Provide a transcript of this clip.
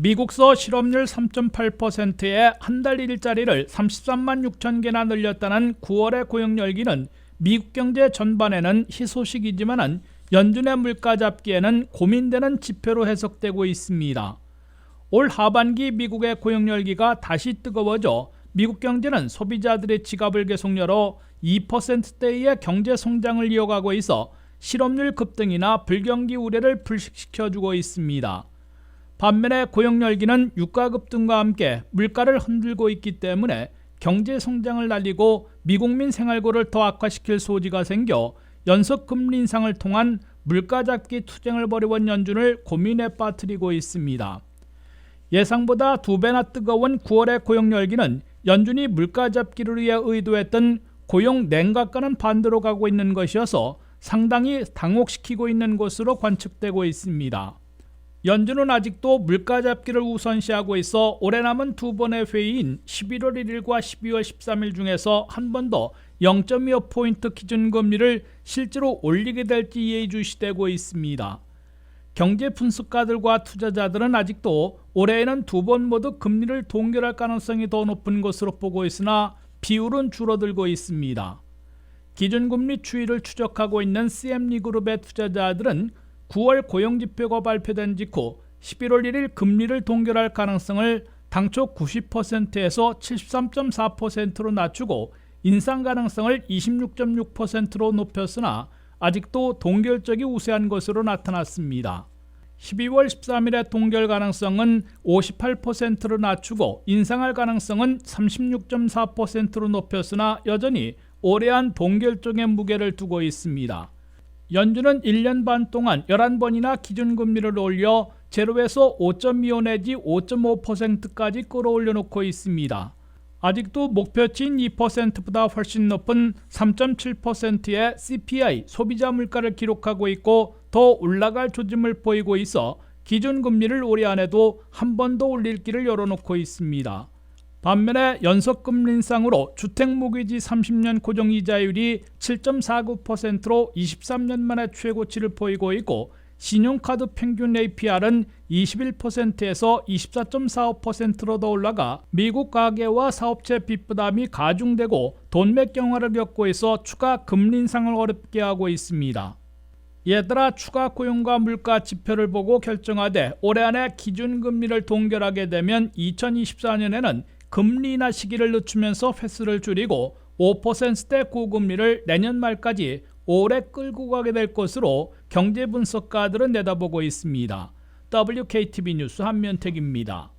미국서 실업률 3.8%의 한 달 일자리를 33만 6천 개나 늘렸다는 9월의 고용 열기는 미국 경제 전반에는 희소식이지만은 연준의 물가 잡기에는 고민되는 지표로 해석되고 있습니다. 올 하반기 미국의 고용 열기가 다시 뜨거워져 미국 경제는 소비자들의 지갑을 계속 열어 2%대의 경제 성장을 이어가고 있어 실업률 급등이나 불경기 우려를 불식시켜주고 있습니다. 반면에 고용 열기는 유가 급등과 함께 물가를 흔들고 있기 때문에 경제 성장을 날리고 미국민 생활고를 더 악화시킬 소지가 생겨 연속 금리 인상을 통한 물가 잡기 투쟁을 벌여온 연준을 고민에 빠뜨리고 있습니다. 예상보다 두 배나 뜨거운 9월의 고용 열기는 연준이 물가 잡기를 위해 의도했던 고용 냉각과는 반대로 가고 있는 것이어서 상당히 당혹시키고 있는 것으로 관측되고 있습니다. 연준은 아직도 물가 잡기를 우선시하고 있어 올해 남은 두 번의 회의인 11월 1일과 12월 13일 중에서 한 번 더 0.25포인트 기준금리를 실제로 올리게 될지 예의주시되고 있습니다. 경제 분석가들과 투자자들은 아직도 올해에는 두 번 모두 금리를 동결할 가능성이 더 높은 것으로 보고 있으나 비율은 줄어들고 있습니다. 기준금리 추이를 추적하고 있는 CM리그룹의 투자자들은 9월 고용지표가 발표된 직후 11월 1일 금리를 동결할 가능성을 당초 90%에서 73.4%로 낮추고 인상 가능성을 26.6%로 높였으나 아직도 동결적이 우세한 것으로 나타났습니다. 12월 13일의 동결 가능성은 58%로 낮추고 인상할 가능성은 36.4%로 높였으나 여전히 오래한 동결 쪽에 무게를 두고 있습니다. 연준은 1년 반 동안 11번이나 기준금리를 올려 제로에서 5.25 내지 5.5%까지 끌어올려 놓고 있습니다. 아직도 목표치인 2%보다 훨씬 높은 3.7%의 CPI 소비자 물가를 기록하고 있고 더 올라갈 조짐을 보이고 있어 기준금리를 올해 안에도 한 번 더 올릴 길을 열어놓고 있습니다. 반면에 연속금리 인상으로 주택모기지 30년 고정이자율이 7.49%로 23년 만에 최고치를 보이고 있고 신용카드 평균 APR은 21%에서 24.45%로 더 올라가 미국 가계와 사업체 빚 부담이 가중되고 돈맥 경화를 겪고 있어 추가 금리 인상을 어렵게 하고 있습니다. 얘들아 추가 고용과 물가 지표를 보고 결정하되 올해 안에 기준금리를 동결하게 되면 2024년에는 금리 인하 시기를 늦추면서 횟수를 줄이고 5%대 고금리를 내년 말까지 오래 끌고 가게 될 것으로 경제 분석가들은 내다보고 있습니다. WKTV 뉴스 한면택입니다.